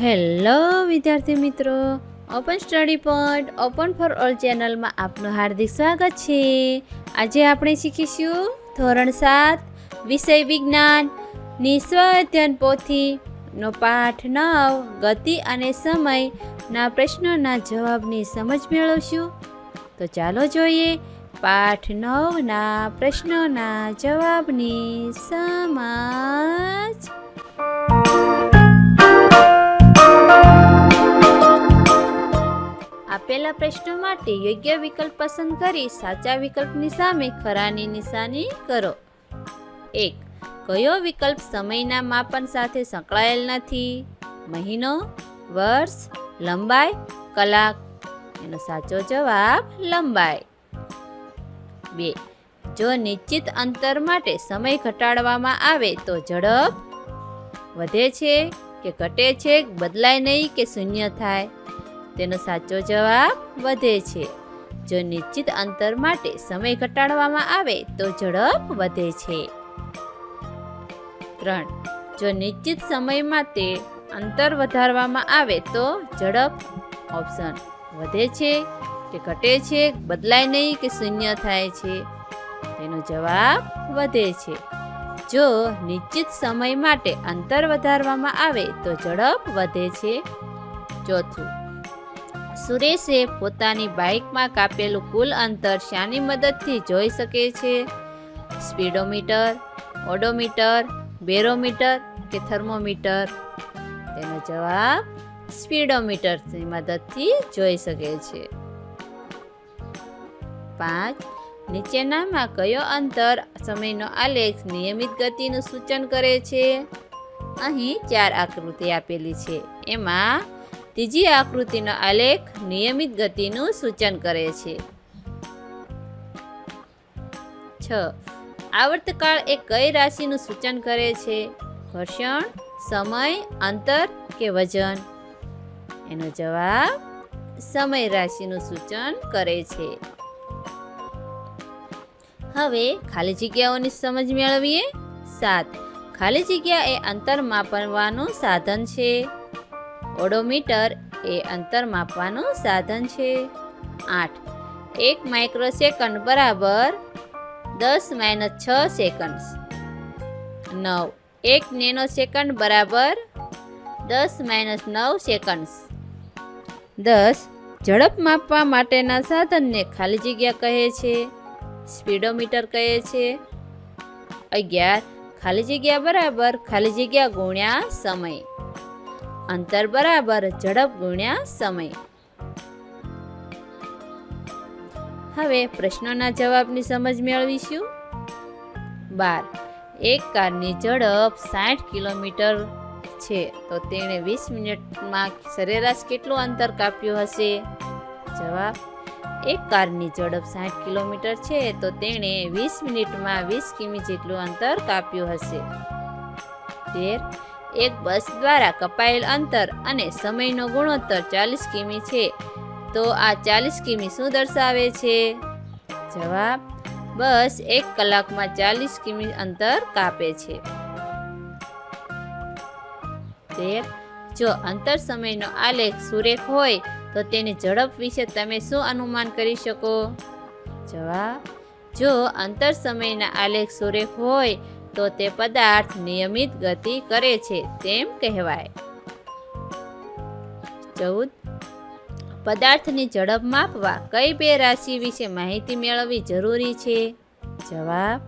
Hello વિદ્યાર્થી મિત્રો, open study point, open for all ચેનલમાં આપનું હાર્દિક સ્વાગત છે. આજે આપણે શીખીશું ધોરણ સાત, વિષય વિજ્ઞાનની સ્વ અધ્યયન પોથીનો પાઠ નવ, ગતિ અને સમયના પ્રશ્નોના જવાબની સમજ મેળવશું. તો ચાલો જોઈએ પાઠ નવના પ્રશ્નોના જવાબની સમજ. આપેલા પ્રશ્નો માટે યોગ્ય વિકલ્પ પસંદ કરી સાચા વિકલ્પની સામે ખરાની નિશાની કરો. એક, કયો વિકલ્પ સમયના માપન સાથે સંકળાયેલ નથી? મહિનો, વર્ષ, લંબાઈ, કલાક? એનો સાચો જવાબ લંબાઈ. બે, જો નિશ્ચિત અંતર માટે સમય ઘટાડવામાં આવે તો ઝડપ વધે છે? કે ઘટે છે, બદલાય નહીં કે શૂન્ય થાય? તેનો સાચો જવાબ વધે છે. જો નિશ્ચિત અંતર માટે સમય ઘટાડવામાં આવે, તો ઝડપ વધે છે. ત્રણ. જો નિશ્ચિત સમય માટે અંતર વધારવામાં આવે, તો ઝડપ ઓપ્શન વધે છે કે ઘટે છે, બદલાય નહીં કે શૂન્ય થાય છે. તેનો જવાબ વધે છે. જો નિશ્ચિત સમય માટે અંતર વધારવામાં આવે તો ઝડપ વધે છે. ચોથું, સુરેશે પોતાની બાઇકમાં કાપેલું કુલ અંતર શાની મદદથી જોઈ શકે છે? સ્પીડોમીટર, ઓડોમીટર, બેરોમીટર કે થર્મોમીટર? તેનો જવાબ સ્પીડોમીટરની મદદથી જોઈ શકે છે. પાંચ નીચેનામાં કયો અંતર સમયનો આલેખ નિયમિત ગતિનું સૂચન કરે છે? અહીં ચાર આકૃતિ આપેલી છે. એમાં ત્રીજી આકૃતિનો આલેખ નિયમિત ગતિનું સૂચન કરે છે. છ. આવર્તકાળ એ કઈ રાશિનું સૂચન કરે છે? ઘર્ષણ, સમય, અંતર કે વજન? એનો જવાબ સમય રાશિનું સૂચન કરે છે. હવે ખાલી જગ્યાઓની સમજ મેળવીએ. સાત. ખાલી જગ્યા એ અંતર માપવાનું સાધન છે. ઓડોમીટર એ અંતર માપવાનું સાધન છે. આઠ. એક માઇક્રોસેકન્ડ બરાબર દસ માઇનસ છ સેકન્ડ્સ નવ. એક નેનો સેકન્ડ બરાબર દસ માઇનસ નવ સેકન્ડ્સ દસ. ઝડપ માપવા માટેના સાધનને ખાલી જગ્યા કહે છે. સ્પીડોમીટર કહે છે. અગિયાર. ખાલી જગ્યા બરાબર, ખાલી જગ્યા ગુણ્યા સમય. અંતર બરાબર, ઝડપ ગુણ્યા સમય. હવે પ્રશ્નોના જવાબની સમજ મેળવીશું. બાર. એક કારની ઝડપ સાઠ કિલોમીટર છે, તો તેણે વીસ મિનિટમાં સરેરાશ કેટલું અંતર કાપ્યું હશે? જવાબ એક કારની ઝડપ સાઠ કિલોમીટર છે, તો તેણે વીસ મિનિટમાં વીસ કિમી જેટલું અંતર કાપ્યું હશે. તેર, એક બસ દ્વારા કપાયેલ અંતર અને સમયનો ગુણોત્તર ચાલીસ કિમી છે, તો આ ચાલીસ કિમી શું દર્શાવે છે? જવાબ, બસ એક કલાકમાં ચાલીસ કિમી અંતર કાપે છે. તેર, જો અંતર સમયનો આલેખ સુરેખ હોય તો તેની ઝડપ વિશે તમે શું અનુમાન કરી શકો? જવાબ, જો અંતર સમયના આલેખ સુરેખ હોય, તો તે પદાર્થ નિયમિત ગતિ કરે છે તેમ કહેવાય. ચૌદ, પદાર્થની ઝડપ માપવા કઈ બે રાશિ વિશે માહિતી મેળવવી જરૂરી છે? જવાબ,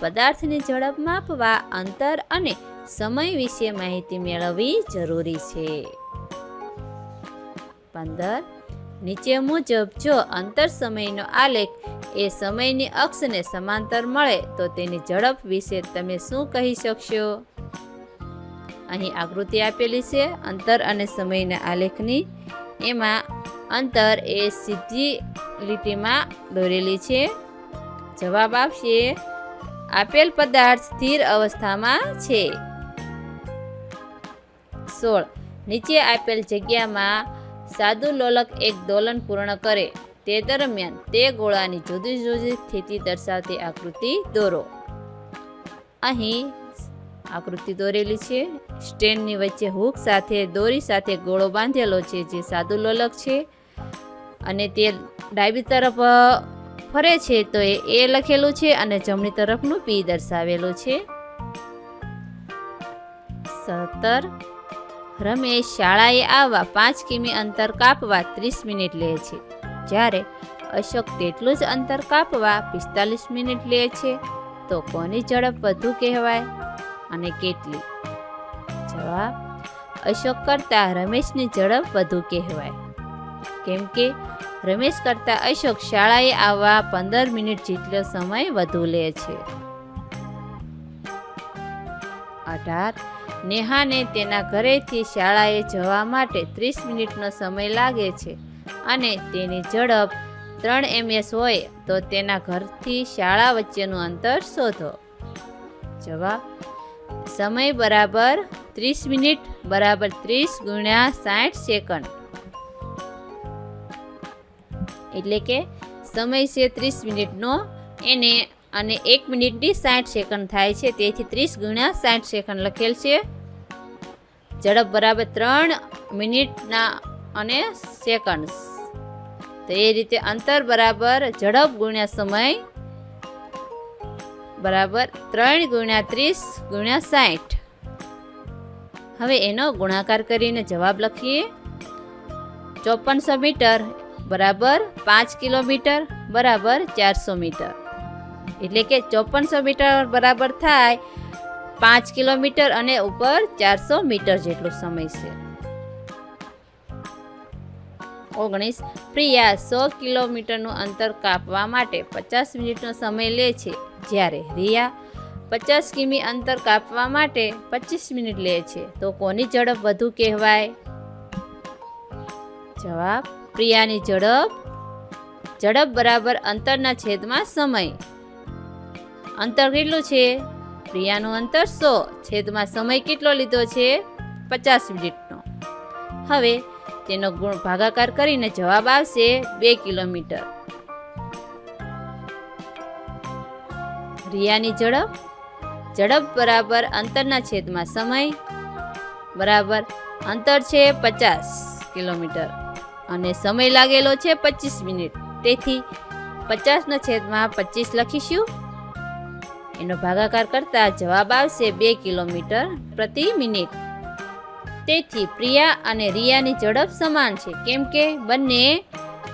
પદાર્થની ઝડપ માપવા અંતર અને સમય વિશે માહિતી મેળવવી જરૂરી છે. પંદર. નીચે મુજબ જો અંતર સમયનો આલેખ એ સમયની અક્ષને સમાંતર મળે, તો તેની ઝડપ વિશે તમે શું કહી શકશો? અહીં આકૃતિ આપેલી છે અંતર અને સમયના આલેખની. એમાં અંતર એ સીધી લીટીમાં દોરેલી છે. જવાબ આપશે, આપેલ પદાર્થ સ્થિર અવસ્થામાં છે. સોળ. નીચે આપેલ જગ્યામાં સાદું લોલક એક દોલન પૂર્ણ કરે. તે દરમિયાન તે ગોળાની જુદી જુદી સ્થિતિ દર્શાવતી આકૃતિ દોરો. અહીં આકૃતિ દોરેલી છે. સ્ટેન્ડની વચ્ચે હૂક સાથે દોરી સાથે ગોળો બાંધેલો છે જે સાદુ લોલક છે. અને તે ડાબી તરફ ફરે છે તો એ એ લખેલું છે અને જમણી તરફનું પી દર્શાવેલું છે. સત્તર રમેશ શાળાએ આવવા પાંચ કિમી અંતર કાપવા ત્રીસ મિનિટ લે છે. જ્યારે અશોક તેટલું જ અંતર કાપવા પિસ્તાલીસ મિનિટ લે છે. તો કોની ઝડપ વધુ કહેવાય? અને કેટલી? જવાબ, અશોક કરતાં રમેશની ઝડપ વધુ કહેવાય. કેમ કે રમેશ કરતાં અશોક શાળાએ આવવા પંદર મિનિટ જેટલો સમય વધુ લે છે. અઢાર નેહાને તેના ઘરેથી શાળાએ જવા માટે ત્રીસ મિનિટનો સમય લાગે છે અને તેની ઝડપ ત્રણ એમએસ હોય તો તેના ઘરથી શાળા વચ્ચેનું અંતર શોધો. જવાબ, સમય બરાબર ત્રીસ મિનિટ બરાબર ત્રીસ ગુણ્યા સાઠ સેકન્ડ. એટલે કે સમય છે ત્રીસ મિનિટનો એને, અને એક મિનિટની સાઠ સેકન્ડ થાય છે, તેથી ત્રીસ ગુણ્યા સાઠ સેકન્ડ લખેલ છે. ઝડપ બરાબર ત્રણ મિનિટના અને સેકન્ડ તો એ રીતે અંતર બરાબર ઝડપ ગુણ્યા સમય બરાબર ત્રણ ગુણ્યા ત્રીસ ગુણ્યા સાઠ. હવે એનો ગુણાકાર કરીને જવાબ લખીએ. ચોપનસો મીટર બરાબર પાંચ કિલોમીટર બરાબર ચારસો મીટર. એટલે કે ચોપનસો મીટર બરાબર થાય પાંચ કિલોમીટર અને ઉપર ચારસો મીટર જેટલો સમય છે. ઓગણીસ, પ્રિયા સો કિલોમીટરનું અંતર કાપવા માટે પચાસ મિનિટનો સમય લે છે. જ્યારે રિયા પચાસ કિમી અંતર કાપવા માટે પચીસ મિનિટ લે છે. તો કોની ઝડપ વધુ કહેવાય? જવાબ, પ્રિયાની ઝડપ. ઝડપ બરાબર અંતરના છેદમાં સમય. અંતર કેટલું છે? પ્રિયાનું અંતર સો. છેદમાં સમય કેટલો લીધો છે? પચાસ મિનિટનો. હવે તેનો ગુણ ભાગાકાર કરીને જવાબ આવશે બે કિલોમીટર. રિયાની ઝડપ? ઝડપ બરાબર અંતરના છેદમાં સમય બરાબર અંતર છે પચાસ કિલોમીટર અને સમય લાગેલો છે પચીસ મિનિટ. તેથી પચાસના છેદમાં પચીસ લખીશું. એનો ભાગાકાર કરતા જવાબ આવશે બે કિલોમીટર પ્રતિ મિનિટ. તેથી પ્રિયા અને રિયાની ઝડપ સમાન છે, કેમ કે બંને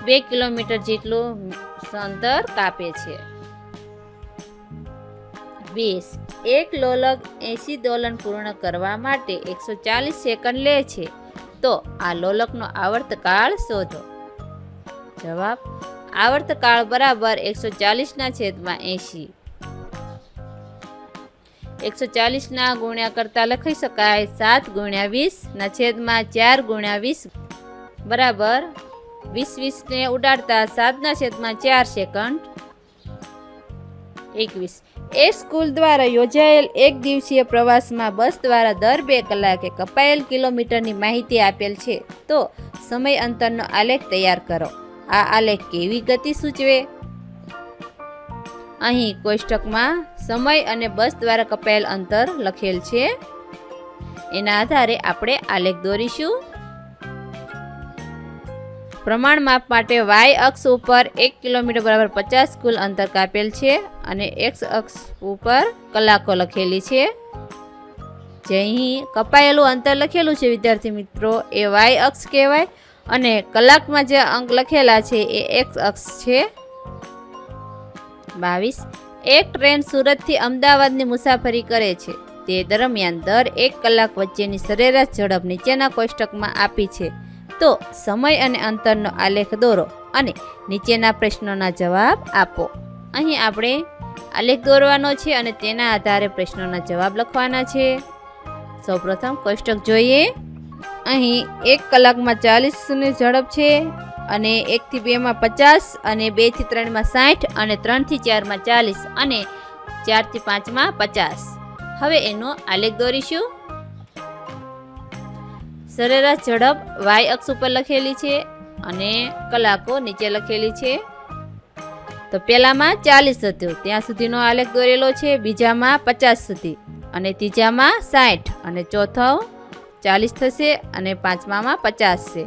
બે કિલોમીટર જેટલું અંતર કાપે છે. વીસ. એક લોલક એંસી દોલન પૂર્ણ કરવા માટે એકસો ચાલીસ સેકન્ડ લે છે. તો આ લોલકનો આવર્તકાળ શોધો. જવાબ, આવર્તકાળ બરાબર એકસો ચાલીસના છેદમાં એંશી. એકસો ચાલીસના ગુણ્યા કરતાં લખી શકાય સાત ગુણ્યા વીસના છેદમાં ચાર ગુણ્યા વીસ. બરાબર. વીસ વીસને ઉડાડતા સાતના છેદમાં ચાર સેકન્ડ. એકવીસ. એ સ્કૂલ દ્વારા યોજાયેલ એક દિવસીય પ્રવાસમાં બસ દ્વારા દર બે કલાકે કપાયેલ કિલોમીટરની માહિતી આપેલ છે. તો સમય અંતરનો આલેખ તૈયાર કરો. આ આલેખ કેવી ગતિ સૂચવે? અહીં કોષ્ટકમાં સમય અને બસ દ્વારા કપાયેલ અંતર લખેલ છે. એના આધારે આપણે આલેખ દોરીશું. પ્રમાણ માપ માટે વાય અક્ષ ઉપર એક કિલોમીટર બરાબર પચાસ કુલ અંતર કાપેલ છે અને એક્સ અક્ષ ઉપર કલાકો લખેલી છે. જે અહીં કપાયેલું અંતર લખેલું છે, વિદ્યાર્થી મિત્રો. એ વાય અક્ષ કહેવાય અને કલાકમાં જે અંક લખેલા છે એ એક્સ અક્ષ છે. બાવીસ. એક ટ્રેન સુરતથી અમદાવાદની મુસાફરી કરે છે. તે દરમિયાન દર એક કલાક વચ્ચેની સરેરાશ ઝડપ નીચેના કોષ્ટકમાં આપી છે. તો સમય અને અંતરનો આલેખ દોરો અને નીચેના પ્રશ્નોના જવાબ આપો. અહીં આપણે આલેખ દોરવાનો છે અને તેના આધારે પ્રશ્નોના જવાબ લખવાના છે. સૌપ્રથમ કોષ્ટક જોઈએ. અહીં એક કલાકમાં ચાલીસની ઝડપ છે. અને એકથી બેમાં પચાસ અને બેથી ત્રણમાં સાઠ અને ત્રણથી ચારમાં ચાલીસ અને ચારથી પાંચમાં પચાસ. હવે એનો આલેખ દોરીશું. સરેરાશ ઝડપ વાય અક્ષ ઉપર લખેલી છે અને કલાકો નીચે લખેલી છે. તો પહેલામાં ચાલીસ હતું, ત્યાં સુધીનો આલેખ દોરેલો છે, બીજામાં પચાસ સુધી અને ત્રીજામાં સાઠ અને ચોથો ચાલીસ થશે અને પાંચમામાં પચાસ છે.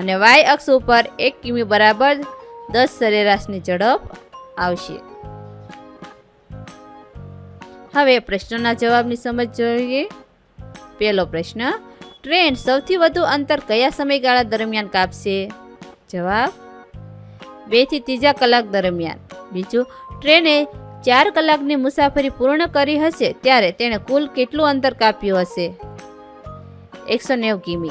અને વાય અક્ષ ઉપર એક કિમી બરાબર દસ સરેરાશની ઝડપ આવશે. હવે પ્રશ્નના જવાબની સમજ જોઈએ. પહેલો પ્રશ્ન, ટ્રેન સૌથી વધુ અંતર કયા સમયગાળા દરમિયાન કાપશે? જવાબ બેથી ત્રીજા કલાક દરમિયાન. બીજું, ટ્રેને ચાર કલાકની મુસાફરી પૂર્ણ કરી હશે ત્યારે તેણે કુલ કેટલું અંતર કાપ્યું હશે? એકસો નેવું કિમી.